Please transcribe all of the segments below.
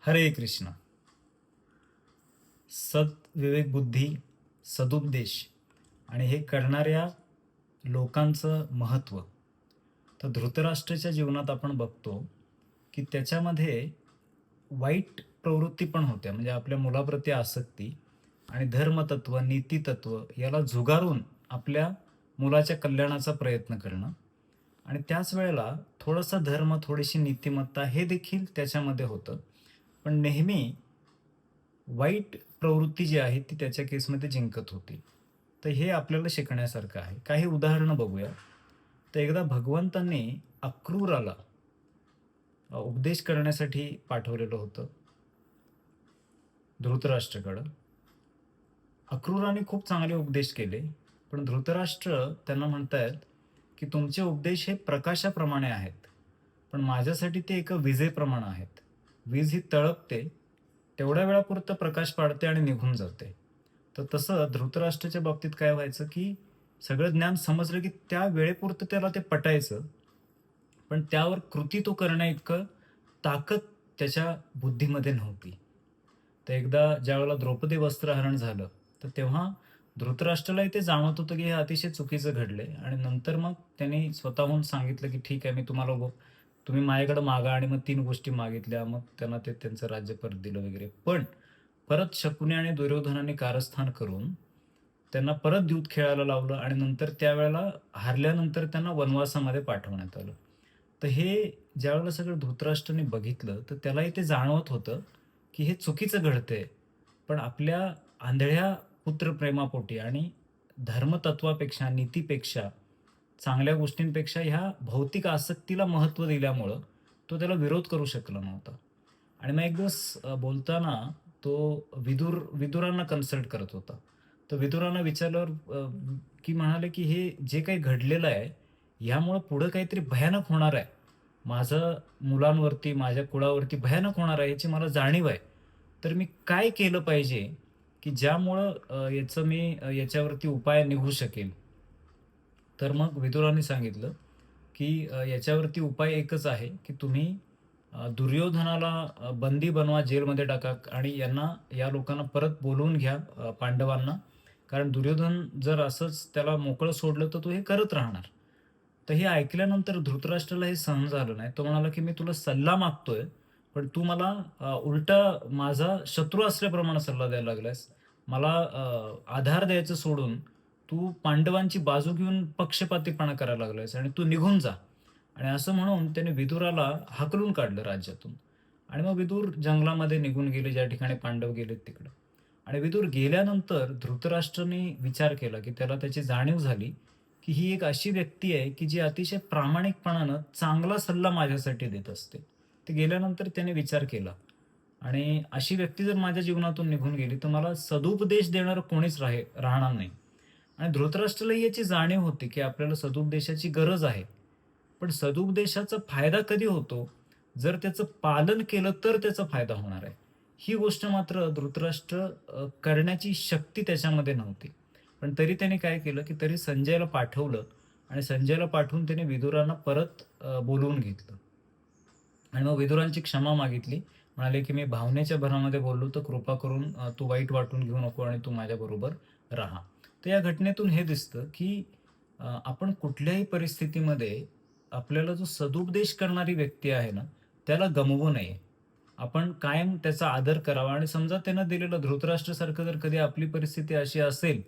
हरे कृष्ण. सत विवेक बुद्धी सदुपदेश आणि हे करणाऱ्या लोकांचं महत्त्व. तर धृतराष्ट्राच्या जीवनात आपण बघतो की त्याच्यामध्ये वाईट प्रवृत्ती पण होत्या. म्हणजे आपल्या मुलाप्रती आसक्ती आणि धर्मतत्व नीतितत्व याला झुगारून आपल्या मुलाच्या कल्याणाचा प्रयत्न करणं. आणि त्याच वेळेला थोडासा धर्म थोडीशी नीतिमत्ता हे देखील त्याच्यामध्ये होतं. पण नेहमी वाईट प्रवृत्ती जी आहे ती त्याच्या केसमध्ये जिंकत होती. तर हे आपल्याला शिकण्यासारखं आहे. काही उदाहरणं बघूया. तर एकदा भगवंतांनी अक्रूराला उपदेश करण्यासाठी पाठवलेलं होतं. धृतराष्ट्रकडं. अक्रूराने खूप चांगले उपदेश केले पण धृतराष्ट्र त्यांना म्हणतायत की तुमचे उपदेश हे प्रकाशाप्रमाणे आहेत पण माझ्यासाठी ते एका विजेप्रमाणे आहेत. वीज ही तळपते तेवढ्या वेळापुरतं प्रकाश पाडते आणि निघून जाते. तर तसं धृतराष्ट्राच्या बाबतीत काय व्हायचं की सगळं ज्ञान समजलं की त्या वेळेपुरतं त्याला ते पटायचं पण त्यावर कृती तो करण्या इतकं ताकद त्याच्या बुद्धीमध्ये नव्हती. तर एकदा ज्यावेळेला द्रौपदी वस्त्रहरण झालं तर तेव्हा धृतराष्ट्रालाही ते जाणवत होतं की हे अतिशय चुकीचं घडलंय. आणि नंतर मग त्यांनी स्वतःहून सांगितलं की ठीक आहे मी तुम्हाला तुम्ही माझ्याकडे मागा आणि मग तीन गोष्टी मागितल्या मग त्यांना ते त्यांचं राज्य परत दिलं वगैरे. पण परत शकुने आणि दुर्योधनाने कारस्थान करून त्यांना परत द्यूत खेळायला लावलं आणि नंतर त्यावेळेला हारल्यानंतर त्यांना वनवासामध्ये पाठवण्यात आलं. तर हे ज्यावेळेला सगळं धृतराष्ट्राने बघितलं तर त्यालाही ते जाणवत होतं की हे चुकीचं घडतंय. पण आपल्या आंधळ्या पुत्रप्रेमापोटी आणि धर्मतत्वापेक्षा नीतीपेक्षा चांगल्या गोष्टींपेक्षा ह्या भौतिक आसक्तीला महत्त्व दिल्यामुळं तो त्याला विरोध करू शकला नव्हता. आणि मग एक दिवस बोलताना तो विदुर विदुरांना कन्सल्ट करत होता. तर विदुरांना विचारल्यावर की म्हणाले की हे जे काही घडलेलं आहे ह्यामुळं पुढं काहीतरी भयानक होणार आहे. माझं मुलांवरती माझ्या कुळावरती भयानक होणार आहे याची मला जाणीव आहे. तर मी काय केलं पाहिजे की ज्यामुळं याचं मी याच्यावरती उपाय निघू शकेल तर मग विदुरांनी सांगितलं की याच्यावरती उपाय एकच आहे की तुम्ही दुर्योधनाला बंदी बनवा जेलमध्ये टाका आणि यांना या लोकांना परत बोलवून घ्या पांडवांना. कारण दुर्योधन जर असंच त्याला मोकळं सोडलं तर तो हे करत राहणार. तर हे ऐकल्यानंतर धृतराष्ट्राला हे सहन झालं नाही. तो म्हणाला की मी तुला सल्ला मागतोय पण तू मला उलटा माझा शत्रू असल्याप्रमाणे सल्ला द्यायला लागलायस. मला आधार द्यायचं सोडून तू पांडवांची बाजू घेऊन पक्षपातीपणा करायला लागलायस आणि तू निघून जा. आणि असं म्हणून त्याने विदुराला हाकलून काढलं राज्यातून. आणि मग विदूर जंगलामध्ये निघून गेले ज्या ठिकाणी पांडव गेलेत तिकडं. आणि विदूर गेल्यानंतर धृतराष्ट्राने विचार केला की त्याला त्याची जाणीव झाली की ही एक अशी व्यक्ती आहे की जी अतिशय प्रामाणिकपणानं चांगला सल्ला माझ्यासाठी देत असते. ते गेल्यानंतर त्याने विचार केला. आणि अशी व्यक्ती जर माझ्या जीवनातून निघून गेली तर मला सदुपदेश देणारं कोणीच राहे राहणार नाही. आणि धृतराष्ट्राला याची जाणीव होती की आपल्याला सदुपदेशाची गरज आहे. पण सदुपदेशाचा फायदा कधी होतो? जर त्याचं पालन केलं तर त्याचा फायदा होणार आहे. ही गोष्ट मात्र धृतराष्ट्र करण्याची शक्ती त्याच्यामध्ये नव्हती. पण तरी त्याने काय केलं की तरी संजयला पाठवलं आणि संजयला पाठवून त्याने विदुरांना परत बोलवून घेतलं. आणि मग विदुरांची क्षमा मागितली. म्हणाले की मी भावनेच्या भरामध्ये बोललो तर कृपा करून तू वाईट वाटून घेऊ नको आणि तू माझ्याबरोबर राहा. तर या घटनेतून हे दिसतं की आपण कुठल्याही परिस्थितीमध्ये आपल्याला जो सदुपदेश करणारी व्यक्ती आहे ना त्याला गमवू नये. आपण कायम त्याचा आदर करावा. आणि समजा त्यानं दिलेलं धृतराष्ट्रासारखं जर कधी आपली परिस्थिती अशी असेल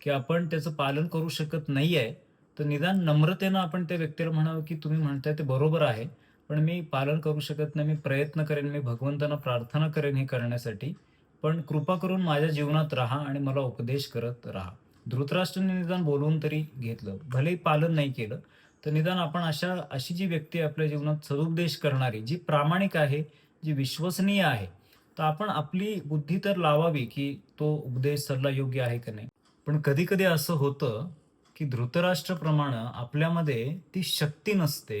की आपण त्याचं पालन करू शकत नाही आहे तर निदान नम्रतेनं आपण त्या व्यक्तीला म्हणावं की तुम्ही म्हणताय ते बरोबर आहे पण मी पालन करू शकत नाही. मी प्रयत्न करेन. मी भगवंतांना प्रार्थना करेन हे करण्यासाठी. पण कृपा करून माझ्या जीवनात राहा आणि मला उपदेश करत राहा. धृतराष्ट्रने निदान बोलवून तरी घेतलं. भलेही पालन नाही केलं तर निदान आपण अशा अशी जी व्यक्ती आपल्या जीवनात सदुपदेश करणारी जी प्रामाणिक आहे जी विश्वसनीय आहे तर आपण आपली बुद्धी तर लावावी की तो उपदेश सल्ला योग्य आहे का नाही. पण कधी कधी असं होतं की धृतराष्ट्रप्रमाणे आपल्यामध्ये ती शक्ती नसते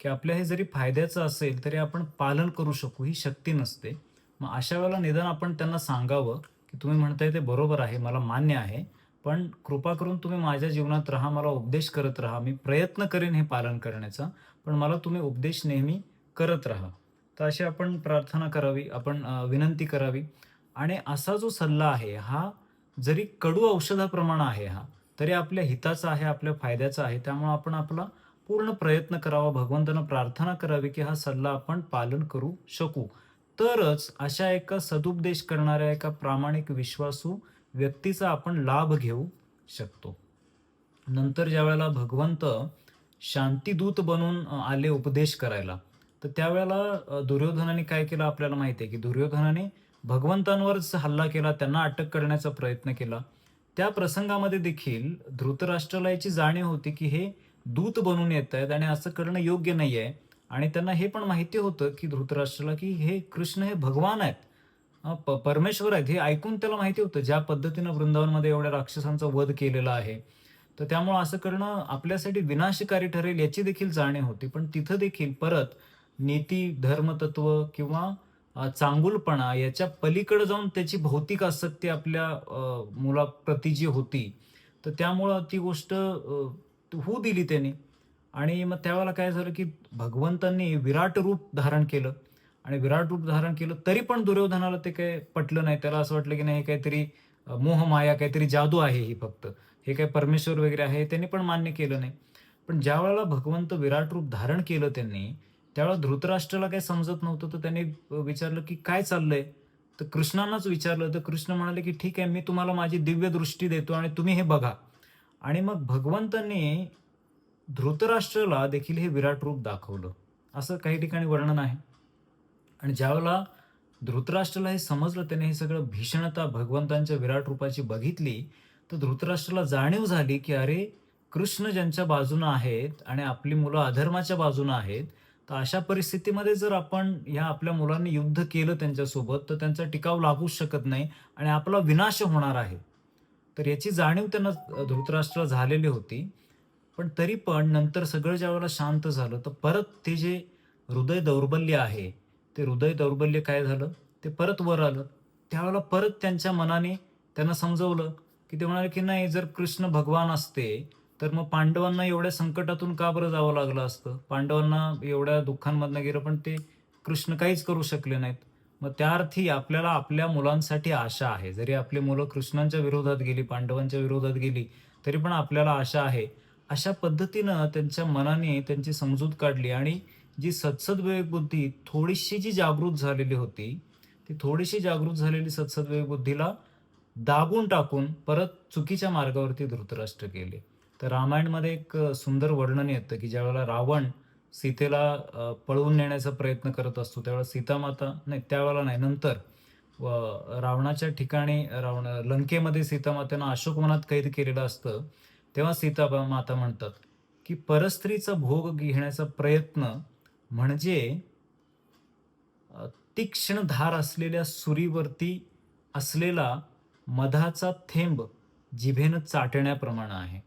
की आपल्या हे जरी फायद्याचं असेल तरी आपण पालन करू शकू ही शक्ती नसते. मग अशा वेळेला निदान आपण त्यांना सांगावं की तुम्ही म्हणताय ते बरोबर आहे मला मान्य आहे. पण कृपा करून तुम्ही माझ्या जीवनात राहा मला उपदेश करत राहा. मी प्रयत्न करेन हे पालन करण्याचा पण मला तुम्ही उपदेश नेहमी करत राहा. तर अशी आपण प्रार्थना करावी आपण विनंती करावी. आणि असा जो सल्ला आहे हा जरी कडू औषधाप्रमाणे आहे हा तरी आपल्या हिताचा आहे आपल्या फायद्याचा आहे. त्यामुळे आपण आपला पूर्ण प्रयत्न करावा भगवंतांना प्रार्थना करावी की हा सल्ला आपण पालन करू शकू. तरच अशा एका सदुपदेश करणाऱ्या एका प्रामाणिक विश्वासू व्यक्तीचा आपण लाभ घेऊ शकतो. नंतर ज्या वेळेला भगवंत शांतीदूत बनून आले उपदेश करायला तर त्यावेळेला दुर्योधनाने काय केलं आपल्याला माहिती आहे की दुर्योधनाने भगवंतांवरच हल्ला केला त्यांना अटक करण्याचा प्रयत्न केला. त्या प्रसंगामध्ये देखील धृतराष्ट्राला याची जाणीव होती की हे दूत बनून येत आहेत आणि असं करणं योग्य नाही आहे आणि त्यांना हे पण माहिती होतं की धृतराष्ट्राला की हे कृष्ण हे भगवान आहेत. प- परमेश्वर आहेत. हे ऐकून त्याला माहिती होतं ज्या पद्धतीनं वृंदावनमध्ये एवढ्या राक्षसांचा वध केलेला आहे. तर त्यामुळं असं करणं आपल्यासाठी विनाशकारी ठरेल याची देखील जाणीव होती. पण तिथं देखील परत नीती धर्मतत्व किंवा चांगुलपणा याच्या पलीकडे जाऊन त्याची भौतिक आसक्ती आपल्या मुलाप्रती जी होती तर त्यामुळं ती गोष्ट होऊ दिली त्याने. आणि मग त्यावेळेला काय झालं की भगवंतांनी विराट रूप धारण केलं. आणि विराट रूप धारण केलं तरी पण दुर्योधनाला ते काही पटलं नाही. त्याला असं वाटलं की नाही हे काहीतरी मोहमाया काहीतरी जादू आहे ही फक्त. हे काही परमेश्वर वगैरे आहे त्यांनी पण मान्य केलं नाही. पण ज्या वेळेला भगवंत विराट रूप धारण केलं त्यांनी त्यावेळेला धृतराष्ट्राला काही समजत नव्हतं. तर त्यांनी विचारलं की काय चाललंय? तर कृष्णांनाच विचारलं. तर कृष्ण म्हणाले की ठीक आहे मी तुम्हाला माझी दिव्य दृष्टी देतो आणि तुम्ही हे बघा. आणि मग भगवंतांनी धृतराष्ट्राला देखील हे विराट रूप दाखवलं. असं काही ठिकाणी वर्णन आहे? आणि ज्यावेळेला धृतराष्ट्राला हे समजलं त्याने हे सगळं भीषणता भगवंतांच्या विराट रूपाची बघितली तर धृतराष्ट्राला जाणीव झाली की अरे कृष्ण ज्यांच्या बाजूनं आहेत आणि आपली मुलं अधर्माच्या बाजूनं आहेत तर अशा परिस्थितीमध्ये जर आपण ह्या आपल्या मुलांनी युद्ध केलं त्यांच्यासोबत तर त्यांचा टिकाव लागूच शकत नाही आणि आपला विनाश होणार आहे. तर याची जाणीव त्यांना धृतराष्ट्राला झालेली होती. पण तरी पण नंतर सगळं ज्यावेळेला शांत झालं तर परत ते जे हृदय दौर्बल्य आहे ते हृदय दौर्बल्य काय झालं? ते परत वर आलं. त्यावेळेला परत त्यांच्या मनाने त्यांना समजवलं की ते म्हणाले की नाही जर कृष्ण भगवान असते तर मग पांडवांना एवढ्या संकटातून का बरं जावं लागलं असतं? पांडवांना एवढ्या दुःखांमधनं गेलं पण ते कृष्ण काहीच करू शकले नाहीत. मग त्या अर्थी आपल्याला आपल्या मुलांसाठी आशा आहे. जरी आपली मुलं कृष्णांच्या विरोधात गेली पांडवांच्या विरोधात गेली तरी पण आपल्याला आशा आहे. अशा पद्धतीनं त्यांच्या मनाने त्यांची समजूत काढली आणि जी सत्सद्विवेक बुद्धी थोडीशी जी जागृत झालेली होती ती थोडीशी जागृत झालेली सत्सद्विवेक बुद्धीला दाबून टाकून परत चुकीच्या मार्गावरती धृतराष्ट्र केले. तर रामायणमध्ये एक सुंदर वर्णन येतं की ज्यावेळेला रावण सीतेला पळवून नेण्याचा प्रयत्न करत असतो त्यावेळेला सीतामाता नाही त्यावेळेला नाही नंतर व रावणाच्या ठिकाणी रावण लंकेमध्ये सीतामातेनं अशोकवनात कैद केलेलं असतं तेव्हा सीता माता म्हणतात की परस्त्रीचा भोग घेण्याचा प्रयत्न म्हणजे तीक्ष्ण धार असलेल्या सुरीवरती असलेला मधाचा थेंब जिभेनं चाटण्याप्रमाणे आहे.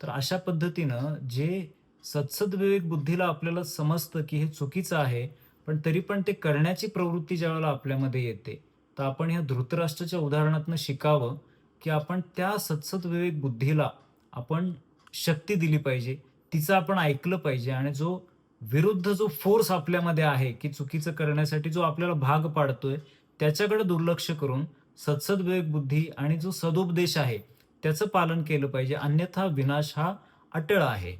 तर अशा पद्धतीनं जे सत्सद्विवेक बुद्धीला आपल्याला समजतं की हे चुकीचं आहे पण तरी पण ते करण्याची प्रवृत्ती ज्यावेळेला आपल्यामध्ये येते तर आपण ह्या धृतराष्ट्राच्या उदाहरणातनं शिकावं की आपण त्या सत्सद्विवेक बुद्धीला आपण शक्ती दिली पाहिजे तिचं आपण ऐकलं पाहिजे आणि जो विरुद्ध जो फोर्स आपल्यामध्ये आहे की चुकीचं करण्यासाठी जो आपल्याला भाग पाडतोय त्याच्याकडे दुर्लक्ष करून सत्सद्वेग बुद्धी आणि जो सदुपदेश आहे त्याचं पालन केलं पाहिजे. अन्यथा विनाश हा अटळ आहे.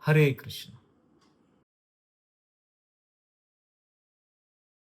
हरे कृष्ण.